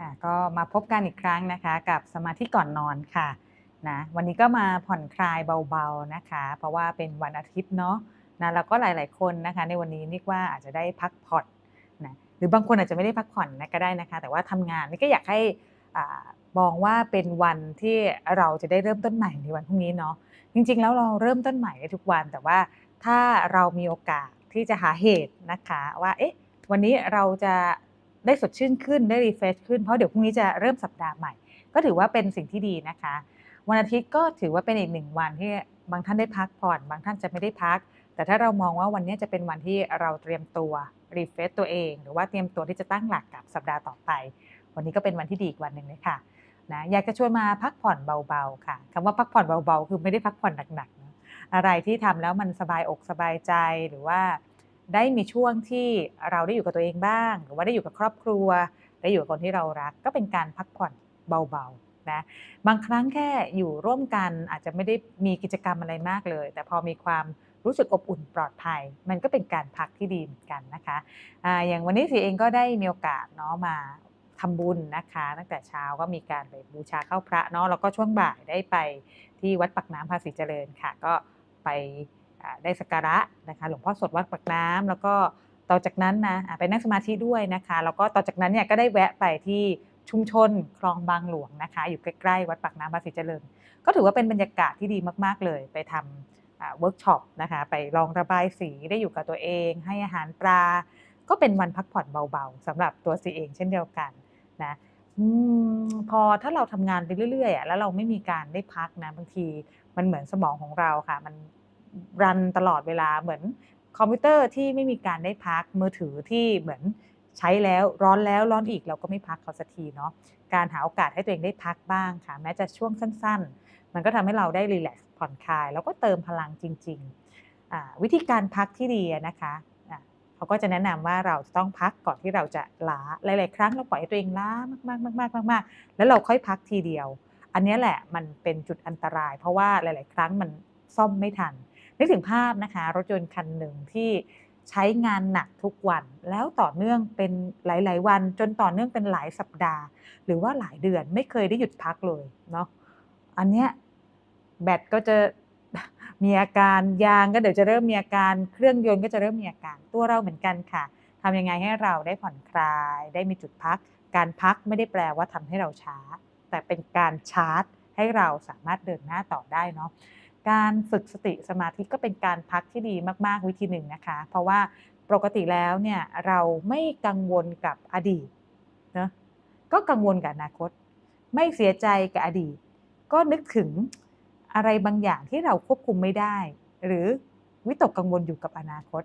ค่ะก็มาพบกันอีกครั้งนะคะกับสมาธิก่อนนอนค่ะนะวันนี้ก็มาผ่อนคลายเบาๆนะคะ เพราะว่าเป็นวันอาทิตย์เนาะนะแล้วก็หลาย ๆคนนะคะในวันนี้นี่ว่าอาจจะได้พักผ่อนนะหรือบางคนอาจจะไม่ได้พักผ่อนนะก็ได้นะคะ แต่ว่าทำงานนี่ก็อยากให้อ่ามองว่าเป็นวันที่เราจะได้เริ่มต้นใหม่ในวันพรุ่งนี้เนาะจริงๆ แล้วเราเริ่มต้นใหม่ได้ทุกวัน แต่ว่าถ้าเรามีโอกาสที่จะหาเหตุนะคะว่าเอ๊ะวันนี้เราจะ ได้สดชื่นขึ้นได้รีเฟรชขึ้นเพราะเดี๋ยวพรุ่งนี้จะเริ่มสัปดาห์ใหม่ ก็ถือว่าเป็นสิ่งที่ดีนะคะ วันอาทิตย์ก็ถือว่าเป็นอีกหนึ่งวันที่บางท่านได้พักผ่อน บางท่านจะไม่ได้พัก แต่ถ้าเรามองว่าวันนี้จะเป็นวันที่เราเตรียมตัวรีเฟรชตัวเอง หรือว่าเตรียมตัวที่จะตั้งหลักกับสัปดาห์ต่อไป วันนี้ก็เป็นวันที่ดีอีกวันหนึ่งเลยค่ะนะอยากจะชวนมาพักผ่อนเบาๆค่ะคำว่าพักผ่อนเบาๆ คือไม่ได้พักผ่อนหนักๆนะอะไรที่ทำแล้วมันสบายอกสบายใจหรือว่า ได้มีช่วงที่เราได้อยู่กับตัวเองบ้าง หรือว่าได้อยู่กับครอบครัว ได้อยู่กับคนที่เรารัก ก็เป็นการพักผ่อนเบาๆนะบางครั้งแค่อยู่ร่วมกันอาจจะไม่ได้มีกิจกรรมอะไรมากเลย แต่พอมีความรู้สึกอบอุ่นปลอดภัย มันก็เป็นการพักที่ดีเหมือนกันนะคะอะอย่างวันนี้สีเองก็ได้มีโอกาสเนาะมาทำบุญนะคะ ตั้งแต่เช้าก็มีการไปบูชาเข้าพระเนาะแล้วก็ช่วงบ่ายได้ไปที่วัดปักน้ำภาษีเจริญค่ะ ก็ไป ได้สักการะนะคะหลวงพ่อสดวัดปักน้ำแล้วก็ต่อจากนั้นนะไปนั่งสมาธิด้วยนะคะแล้วก็ต่อจากนั้นเนี่ยก็ได้แวะไปที่ชุมชนคลองบางหลวงนะคะ อยู่ใกล้ๆวัดปักน้ำภาษีเจริญ ก็ถือว่าเป็นบรรยากาศที่ดีมาก ๆ เลย ไปทำเวิร์กช็อปนะคะ ไปลองระบายสีได้อยู่กับตัวเอง ให้อาหารปลา ก็เป็นวันพักผ่อนเบาๆสำหรับตัวซีเองเช่นเดียวกันนะอพอถ้าเราทำงานไปเรื่อยๆแล้วเราไม่มีการได้พักนะบางทีมันเหมือนสมองของเราค่ะ มัน รันตลอดเวลาเหมือนคอมพิวเตอร์ที่ไม่มีการได้พักมือถือที่เหมือนใช้แล้วร้อนแล้วร้อนอีกเราก็ไม่พักเขาสักทีเนาะการหาโอกาสให้ตัวเองได้พักบ้างค่ะ แม้จะช่วงสั้น ๆ มันก็ทำให้เราได้รีแลกซ์ผ่อนคลาย แล้วก็เติมพลังจริงๆ วิธีการพักที่ดีนะคะเขาก็จะแนะนำว่าเราจะต้องพักก่อนที่เราจะล้าหลาย ๆ ครั้งเราปล่อยให้ตัวเองล้ามากๆๆๆๆๆแล้วเราค่อยพักทีเดียว อันนี้แหละมันเป็นจุดอันตราย เพราะว่าหลาย ๆ ครั้งมันซ่อมไม่ทัน นึกถึงภาพนะคะ รถยนต์คันหนึ่งที่ใช้งานหนักทุกวัน แล้วต่อเนื่องเป็นหลาย ๆ วัน จนต่อเนื่องเป็นหลายสัปดาห์ หรือว่าหลายเดือนไม่เคยได้หยุดพักเลยเนาะอันเนี้ยแบตก็จะมีอาการยางก็เดี๋ยวจะเริ่มมีอาการเครื่องยนต์ก็จะเริ่มมีอาการตัวเราเหมือนกันค่ะทำยังไงให้เราได้ผ่อนคลาย ได้มีจุดพัก การพักไม่ได้แปลว่าทำให้เราช้า แต่เป็นการชาร์จ ให้เราสามารถเดินหน้าต่อได้เนาะ การฝึกสติสมาธิก็เป็นการพักที่ดีมาก ๆ วิธีหนึ่งนะคะ เพราะว่าปกติแล้วเนี่ยเราไม่กังวลกับอดีตนะก็กังวลกับอนาคต ไม่เสียใจกับอดีต ก็นึกถึงอะไรบางอย่างที่เราควบคุมไม่ได้ หรือวิตกกังวลอยู่กับอนาคต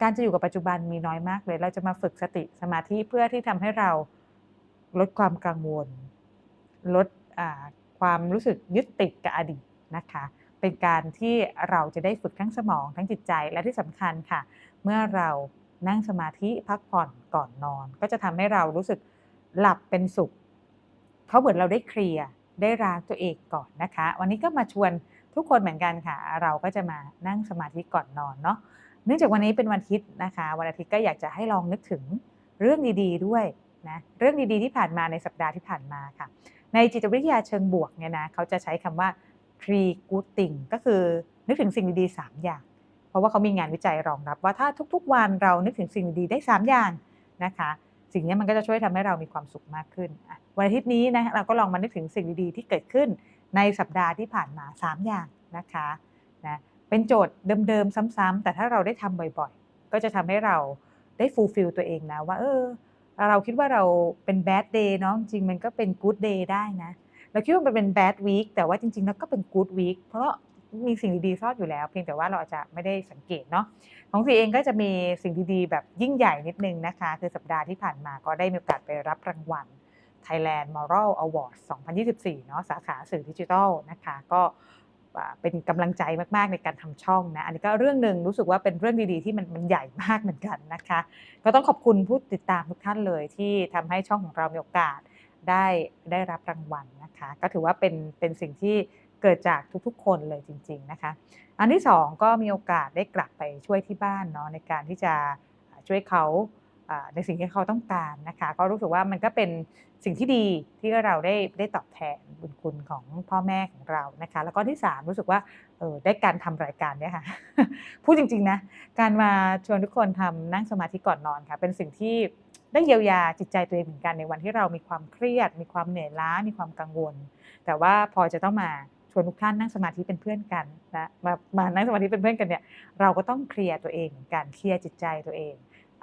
การจะอยู่กับปัจจุบันมีน้อยมากเลย เราจะมาฝึกสติสมาธิเพื่อที่ทำให้เราลดความกังวล ลดความรู้สึกยึดติดกับอดีตนะคะ เป็นการที่เราจะได้ฝึกทั้งสมองทั้งจิตใจและที่สำคัญค่ะ เมื่อเรานั่งสมาธิพักผ่อนก่อนนอน ก็จะทำให้เรารู้สึกหลับเป็นสุขเพราะเหมือนเราได้เคลียร์ได้รักตัวเองก่อนนะคะ วันนี้ก็มาชวนทุกคนเหมือนกันค่ะ เราก็จะมานั่งสมาธิก่อนนอนเนาะเนื่องจากวันนี้เป็นวันอาทิตย์นะคะ วันอาทิตย์ก็อยากจะให้ลองนึกถึงเรื่องดีๆด้วยนะเรื่องดีๆที่ผ่านมาในสัปดาห์ที่ผ่านมาค่ะ ในจิตวิทยาเชิงบวกเนี่ยนะเขาจะใช้คำว่า three good thing ก็คือนึกถึงสิ่งดีๆ3อย่าง เพราะว่าเขามีงานวิจัยรองรับ ว่าถ้าทุกๆวันเรานึกถึงสิ่งดีๆได้ 3 อย่างนะคะ สิ่งนี้มันก็จะช่วยทำให้เรามีความสุขมากขึ้นวันอาทิตย์นี้นะเราก็ลองมานึกถึงสิ่งดีๆที่เกิดขึ้นในสัปดาห์ที่ผ่านมา 3 อย่างนะคะนะเป็นโจทย์เดิมๆซ้ำๆแต่ถ้าเราได้ทำบ่อยๆ ก็จะทำให้เราได้ฟูลฟิลตัวเองนะว่าเออเราคิดว่าเราเป็นแบดเดย์เนาะจริงมันก็เป็นกู๊ดเดย์ได้นะ เราคิดว่ามันเป็น bad week แต่ว่าจริงๆแล้วก็เป็น good week เพราะมีสิ่งดีๆซ่อนอยู่แล้ว เพียงแต่ว่าเราอาจจะไม่ได้สังเกตเนาะของสีเองก็จะมีสิ่งดีๆแบบยิ่งใหญ่นิดนึงนะคะ คือสัปดาห์ที่ผ่านมาก็ได้มีโอกาสไปรับรางวัล Thailand Moral Award 2024 เนาะสาขาสื่อดิจิทัลนะคะ ก็เป็นกำลังใจมากๆในการทำช่องนะอันนี้ก็เรื่องหนึ่งรู้สึกว่าเป็นเรื่องดีๆที่มันมันใหญ่มากเหมือนกันนะคะ ก็ต้องขอบคุณผู้ติดตามทุกท่านเลยที่ทำให้ช่องของเรามีโอกาส ได้ได้รับรางวัลนะคะ ก็ถือว่าเป็นเป็นสิ่งที่เกิดจากทุกๆ คนเลยจริง ๆนะคะ อันที่ 2 ก็มีโอกาสได้กลับไปช่วยที่บ้านเนาะในการที่จะช่วยเขาอ่าในสิ่งที่เขาต้องการนะคะ ก็รู้สึกว่ามันก็เป็นสิ่งที่ดีที่เราได้ได้ตอบแทนบุญคุณของพ่อแม่ของเรานะคะ แล้วก็ที่สามรู้สึกว่าเออได้การทำรายการเนี่ยค่ะพูดจริงๆนะการมาชวนทุกคนทำนั่งสมาธิก่อนนอนค่ะ เป็นสิ่งที่ ได้เยียวยาจิตใจตัวเองเหมือนกันในวันที่เรามีความเครียด มีความเหนื่อยล้า มีความกังวล แต่ว่าพอจะต้องมาชวนทุกท่านนั่งสมาธิเป็นเพื่อนกันนะมามานั่งสมาธิเป็นเพื่อนกันเนี่ยเราก็ต้องเคลียร์ตัวเองเหมือนกันเคลียร์จิตใจตัวเอง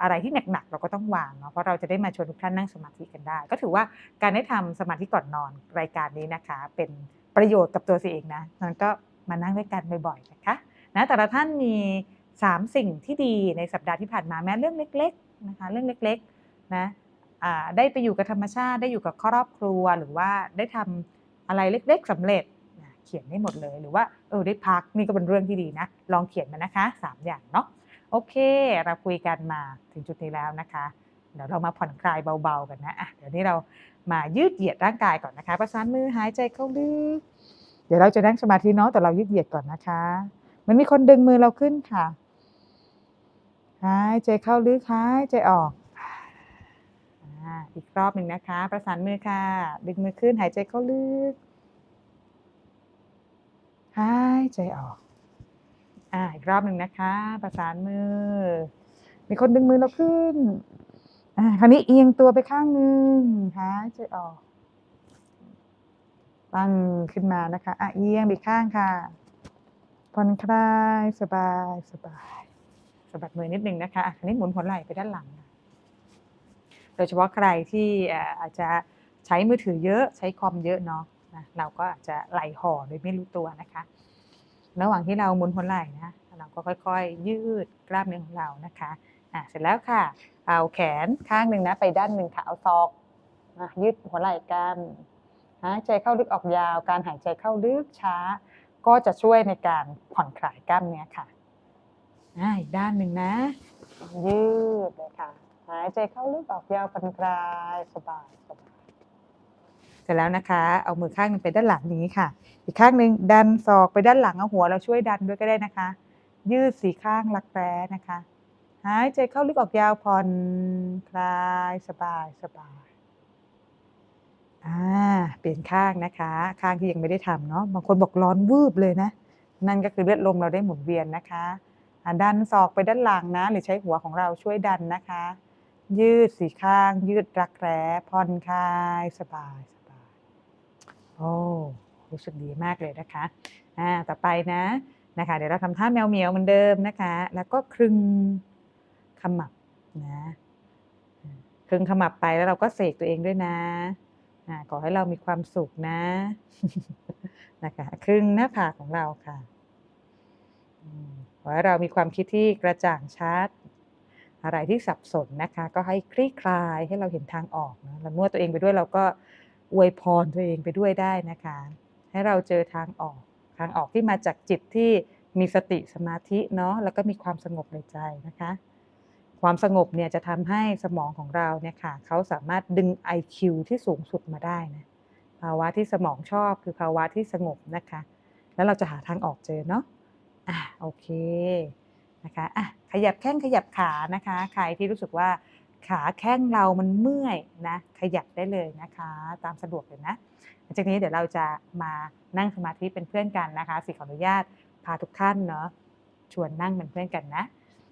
อะไรที่หนักๆเราก็ต้องวางเนาะเพราะเราจะได้มาชวนทุกท่านนั่งสมาธิกันได้ ก็ถือว่าการได้ทำสมาธิก่อนนอนรายการนี้นะคะ เป็นประโยชน์กับตัวเองนะนั้นก็มานั่งด้วยกันบ่อยๆนะคะนะแต่ละท่านมี 3 สิ่งที่ดีในสัปดาห์ที่ผ่านมาแม้เรื่องเล็ก ๆนะคะ เรื่องเล็ก นะได้ไปอยู่กับธรรมชาติ ได้อยู่กับครอบครัว หรือว่าได้ทำอะไรเล็กๆสำเร็จเขียนได้หมดเลยหรือว่าเออได้พักนี่ก็เป็นเรื่องที่ดีนะ ลองเขียนมานะคะสามอย่างเนาะโอเค เราคุยกันมาถึงจุดนี้แล้วนะคะ เดี๋ยวเรามาผ่อนคลายเบาๆกันนะอะเดี๋ยวนี้เรามายืดเหยียดร่างกายก่อนนะคะประสานมือหายใจเข้าลึกเดี๋ยวเราจะนั่งสมาธิเนาะแต่เรายืดเหยียดก่อนนะคะมันมีคนดึงมือเราขึ้นค่ะหายใจเข้าลึกหายใจออก อีกรอบหนึ่งนะคะ ประสานมือค่ะ ดึงมือขึ้นหายใจเข้าลึก หายใจออกอ่าอีกรอบหนึ่งนะคะ ประสานมือ มีคนดึงมือเราขึ้นอ่าคราวนี้เอียงตัวไปข้างหนึ่งหายใจออก ตั้งขึ้นมานะคะอะเอียงไปข้างค่ะผ่อนคลายสบายสบายสะบัดมือนิดนึงนะคะอะคราวนี้หมุนหัวไหล่ไปด้านหลังค่ะ โดยเฉพาะใครที่อาจจะใช้มือถือเยอะใช้คอมเยอะเนาะนะเราก็อาจจะไหลห่อโดยไม่รู้ตัวนะคะ ระหว่างที่เราหมุนหัวไหล่นะเราก็ค่อยๆ ยืดกล้ามเนื้อของเรานะคะอะเสร็จแล้วค่ะ เอาแขนข้างหนึ่งนะไปด้านหนึ่งค่ะเอาศอกนะยืดหัวไหล่กันหายใจเข้าลึกออกยาว การหายใจเข้าลึกช้า ก็จะช่วยในการผ่อนคลายกล้ามเนื้อค่ะอะอีกด้านหนึ่งนะ ยืดเลยค่ะ หายใจเข้าลึกออกยาวผ่อนคลายสบายสบายเสร็จแล้วนะคะ เอามือข้างหนึงไปด้านหลังนี้ค่ะ อีกข้างหนึ่งดันศอกไปด้านหลังเอาหัวเราช่วยดันด้วยก็ได้นะคะ ยืดสีข้างรักแร้นะคะ หายใจเข้าลึกออกยาวผ่อนคลายสบายสบายอ่าเปลี่ยนข้างนะคะ ข้างที่ยังไม่ได้ทำเนาะบางคนบอกร้อนวืบเลยนะ นั่นก็คือเลือดลมเราได้หมุนเวียนนะคะดันศอกไปด้านหลังนะ หรือใช้หัวของเราช่วยดันนะคะ ยืดสีข้าง ยืดรักแร้ผ่อนคลายสบายสบายโอ้รู้สึกดีมากเลยนะคะอ่าต่อไปนะนะคะ เดี๋ยวเราทำท่าแมวเหมียวเหมือนเดิมนะคะ แล้วก็คลึงขมับนะคลึงขมับไปแล้วเราก็เสกตัวเองด้วยนะอ่าขอให้เรามีความสุขนะนะคะคลึงหน้าผากของเราค่ะขอให้เรามีความคิดที่กระจ่างชัด อะไรที่สับสนนะคะ ก็ให้คลี่คลายให้เราเห็นทางออกนะแล้วเมื่อตัวเองไปด้วยเราก็อวยพรตัวเองไปด้วยได้นะคะ ให้เราเจอทางออกทางออกที่มาจากจิตที่มีสติสมาธิเนาะแล้วก็มีความสงบในใจนะคะ ความสงบเนี่ยจะทำให้สมองของเราเนี่ยค่ะเขาสามารถดึง IQ ที่สูงสุดมาได้นะภาวะที่สมองชอบคือภาวะที่สงบนะคะ แล้วเราจะหาทางออกเจอเนาะอะโอเค นะคะอะขยับแข้งขยับขานะคะ ใครที่รู้สึกว่าขาแข้งเรามันเมื่อยนะขยับได้เลยนะคะ ตามสะดวกเลยนะหลังจากนี้เดี๋ยวเราจะมานั่งสมาธิเป็นเพื่อนกันนะคะสิขออนุญาตพาทุกท่านเนาะชวนนั่งเป็นเพื่อนกันนะ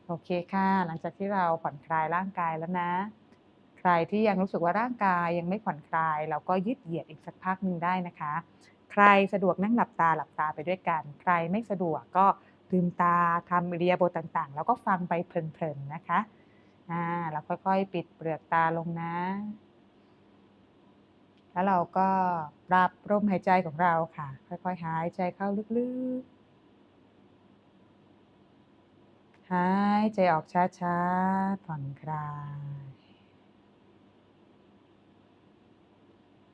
โอเคค่ะ หลังจากที่เราผ่อนคลายร่างกายแล้วนะ ใครที่ยังรู้สึกว่าร่างกายยังไม่ผ่อนคลาย เราก็ยืดเหยียดอีกสักพักหนึ่งได้นะคะ ใครสะดวกนั่งหลับตาหลับตาไปด้วยกัน ใครไม่สะดวกก็ ลืมตาทำอิริยาบถต่างๆ แล้วก็ฟังไปเพลินๆนะคะอ่าเราค่อยๆ ปิดเปลือกตาลงนะ แล้วเราก็ปรับลมหายใจของเราค่ะ ค่อยๆ หายใจเข้าลึกๆ หายใจออกช้าๆ ผ่อนคลาย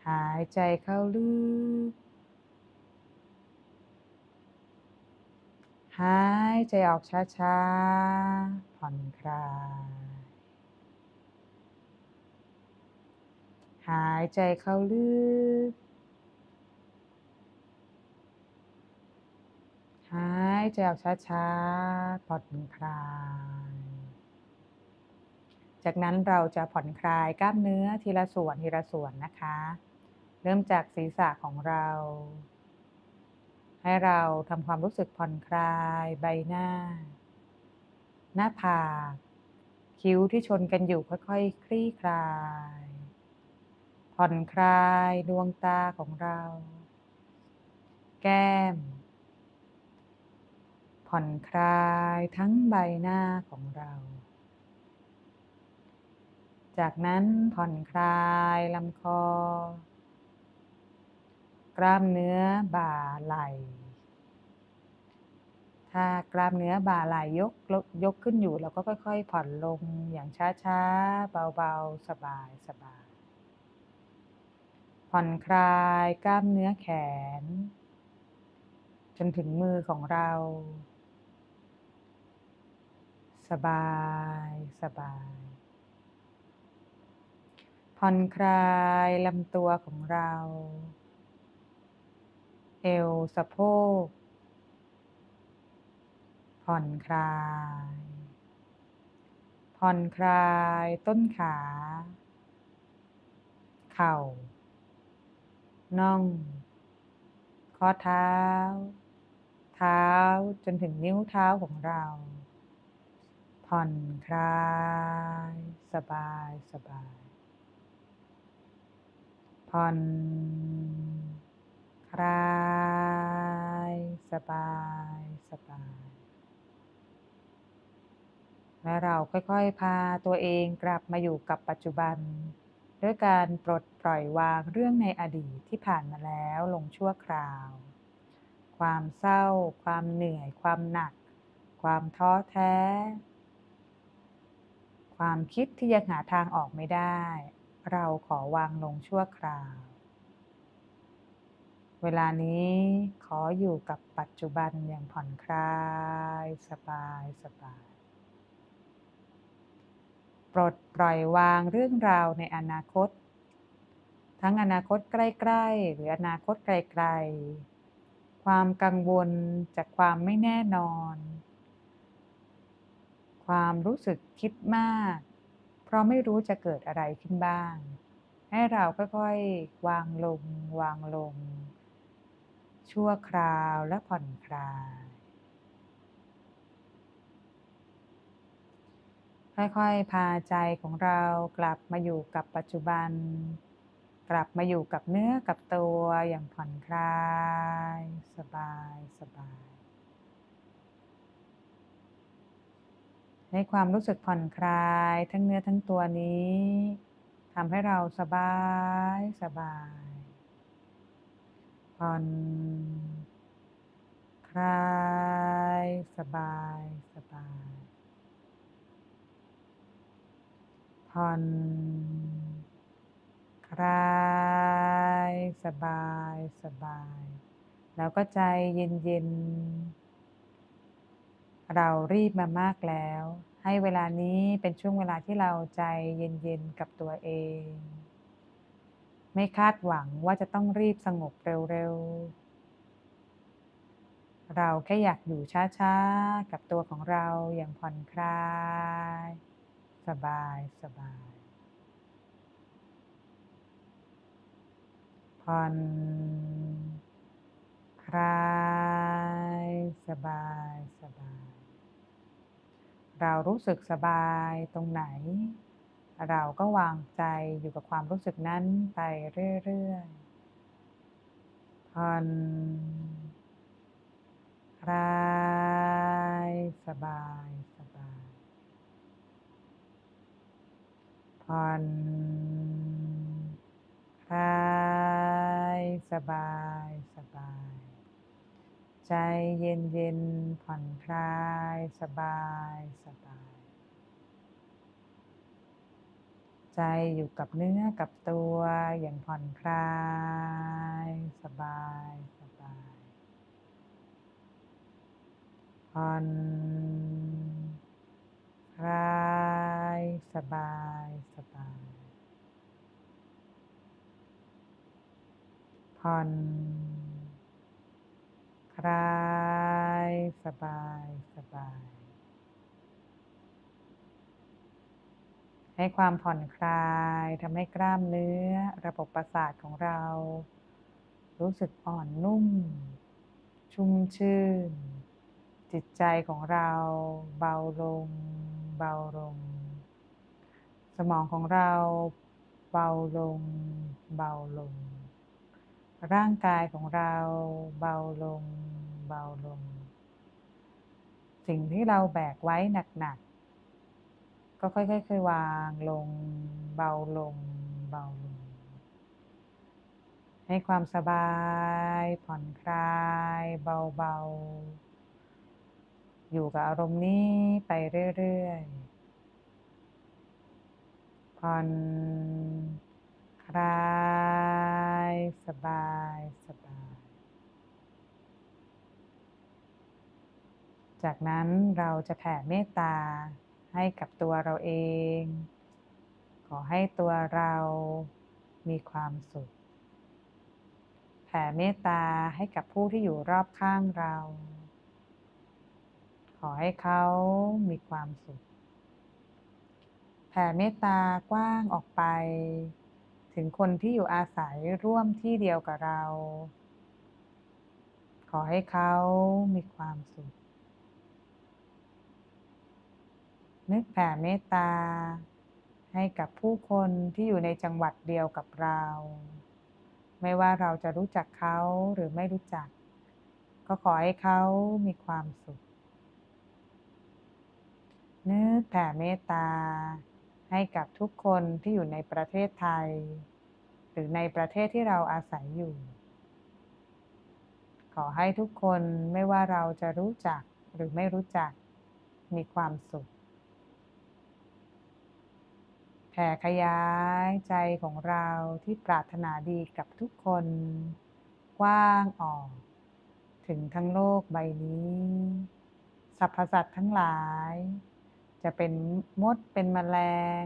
หายใจเข้าลึก หายใจออกช้าๆ ผ่อนคลาย หายใจเข้าลึก หายใจออกช้าๆ ผ่อนคลาย จากนั้นเราจะผ่อนคลายกล้ามเนื้อทีละส่วนทีละส่วนนะคะ เริ่มจากศีรษะของเรา ให้เราทำความรู้สึกผ่อนคลายใบหน้า หน้าผากคิ้วที่ชนกันอยู่ค่อยๆคคลี่คลาย ผ่อนคลายดวงตาของเรา แก้ม ผ่อนคลายทั้งใบหน้าของเรา จากนั้นผ่อนคลายลำคอ กล้ามเนื้อบ่าไหล่ ถ้ากล้ามเนื้อบ่าไหล่ยกยกขึ้นอยู่เราก็ค่อย ๆ ผ่อนลงอย่างช้าๆ เบาๆ สบายสบาย ผ่อนคลายกล้ามเนื้อแขน จนถึงมือของเรา สบายสบาย ผ่อนคลายลำตัวของเรา เอวสะโพก ผ่อนคลาย ผ่อนคลายต้นขา เข่า น่อง ข้อเท้า เท้าจนถึงนิ้วเท้าของเรา ผ่อนคลาย สบายสบาย ผ่อนคลาย สบายสบาย และเราค่อยๆ พาตัวเองกลับมาอยู่กับปัจจุบัน ด้วยการปลดปล่อยวางเรื่องในอดีตที่ผ่านมาแล้วลงชั่วคราว ความเศร้า ความเหนื่อย ความหนัก ความท้อแท้ ความคิดที่ยังหาทางออกไม่ได้ เราขอวางลงชั่วคราว เวลานี้ขออยู่กับปัจจุบันอย่างผ่อนคลาย สบายสบาย ปลดปล่อยวางเรื่องราวในอนาคต ทั้งอนาคตใกล้ๆ หรืออนาคตไกลๆ ความกังวลจากความไม่แน่นอน ความรู้สึกคิดมาก เพราะไม่รู้จะเกิดอะไรขึ้นบ้าง ให้เราค่อยๆ วางลง วางลง ชั่วคราวและผ่อนคลาย ค่อยๆ พาใจของเรากลับมาอยู่กับปัจจุบัน กลับมาอยู่กับเนื้อกับตัวอย่างผ่อนคลาย สบายสบายให้ความรู้สึกผ่อนคลายทั้งเนื้อทั้งตัวนี้ทำให้เราสบายสบายผ่อนคลาย สบายสบาย ผ่อนคลายสบายสบาย แล้วก็ใจเย็นๆเรารีบมามากแล้ว ให้เวลานี้เป็นช่วงเวลาที่เราใจเย็นๆกับตัวเอง ไม่คาดหวังว่าจะต้องรีบสงบเร็วๆ เราแค่อยากอยู่ช้าๆ กับตัวของเราอย่างผ่อนคลาย สบายสบายผ่อนคลายสบายสบาย เรารู้สึกสบายตรงไหน เราก็วางใจอยู่กับความรู้สึกนั้นไปเรื่อยๆผ่อนคลายสบาย ผ่อนคลายสบายสบาย ใจเย็นเย็นผ่อนคลายสบายสบาย ใจอยู่กับเนื้อกับตัวอย่างผ่อนคลายสบายสบายผ่อนคลาย สบายสบายผ่อนคลายสบายสบาย ให้ความผ่อนคลายทำให้กล้ามเนื้อระบบประสาทของเรา รู้สึกอ่อนนุ่ม ชุ่มชื่น จิตใจของเราเบาลง เบาลง สมองของเราเบาลง เบาลง ร่างกายของเราเบาลง เบาลง สิ่งที่เราแบกไว้หนักๆ ก็ค่อยๆค่อยวางลง เบาลง เบาลง ให้ความสบาย ผ่อนคลาย เบาๆ อยู่กับอารมณ์นี้ไปเรื่อยๆ ผ่อนคลายสบายสบาย จากนั้นเราจะแผ่เมตตาให้กับตัวเราเอง ขอให้ตัวเรามีความสุข แผ่เมตตาให้กับผู้ที่อยู่รอบข้างเรา ขอให้เขามีความสุข ผ่เมตตากว้างออกไป ถึงคนที่อยู่อาศัยร่วมที่เดียวกับเรา ขอให้เขามีความสุข นึกแผ่เมตตา ให้กับผู้คนที่อยู่ในจังหวัดเดียวกับเรา ไม่ว่าเราจะรู้จักเขาหรือไม่รู้จัก ก็ขอให้เขามีความสุขนึกแผ่เมตตา ให้กับทุกคนที่อยู่ในประเทศไทย หรือในประเทศที่เราอาศัยอยู่ ขอให้ทุกคนไม่ว่าเราจะรู้จักหรือไม่รู้จักมีความสุข แผ่ขยายใจของเราที่ปรารถนาดีกับทุกคน กว้างออก ถึงทั้งโลกใบนี้ สรรพสัตว์ทั้งหลาย จะเป็นมดเป็นแมลง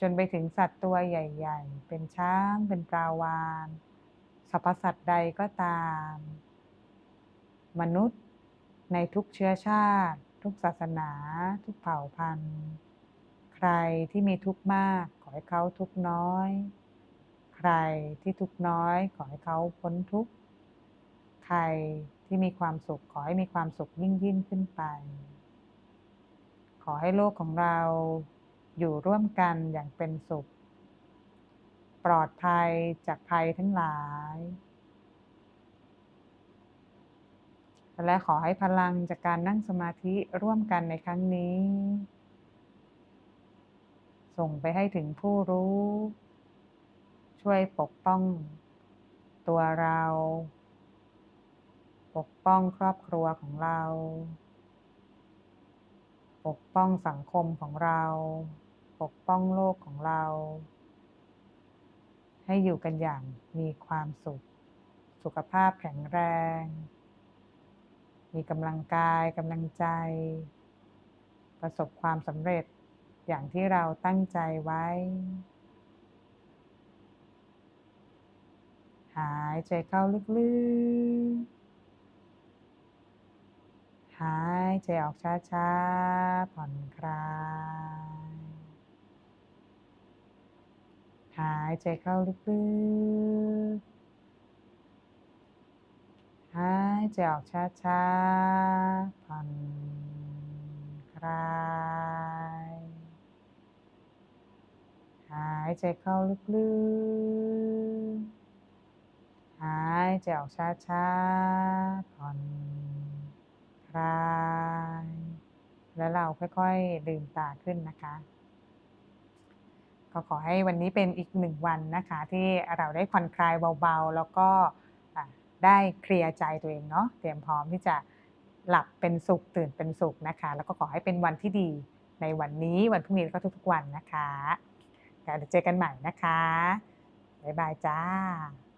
จนไปถึงสัตว์ตัวใหญ่ ๆ เป็นช้างเป็นปลาวานสรรพสัตว์ใดก็ตาม มนุษย์ในทุกเชื้อชาติ ทุกศาสนา ทุกเผ่าพันธุ์ ใครที่มีทุกข์มากขอให้เขาทุกข์น้อย ใครที่ทุกข์น้อยขอให้เขาพ้นทุกข์ใครที่มีความสุขขอให้มีความสุขยิ่งยิ่งขึ้นไป อให้โลกของเราอยู่ร่วมกันอย่างเป็นสุข ปลอดภัยจากภัยทั้งหลาย และขอให้พลังจากการนั่งสมาธิร่วมกันในครั้งนี้ ส่งไปให้ถึงผู้รู้ ช่วยปกป้องตัวเรา ปกป้องครอบครัวของเรา ปกป้องสังคมของเรา ปกป้องโลกของเรา ให้อยู่กันอย่างมีความสุข สุขภาพแข็งแรง มีกำลังกายกำลังใจ ประสบความสำเร็จอย่างที่เราตั้งใจไว้ หายใจเข้าลึกๆ หายใจออกช้าๆ ผ่อนคลาย หายใจเข้าลึกๆ หายใจออกช้าๆ ผ่อนคลาย หายใจเข้าลึกๆ หายใจออกช้าๆ ผ่อน คลาย แล้วเราค่อยๆลืมตาขึ้นนะคะ ก็ขอให้วันนี้เป็นอีกหนึ่งวันนะคะ ที่เราได้ผ่อนคลายเบาๆ แล้วก็ได้เคลียร์ใจตัวเองเนาะเตรียมพร้อมที่จะหลับเป็นสุขตื่นเป็นสุขนะคะ แล้วก็ขอให้เป็นวันที่ดีในวันนี้วันพรุ่งนี้แล้วก็ทุกๆวันนะคะเดี๋ยวเจอกันใหม่นะคะบ๊ายบายจ้า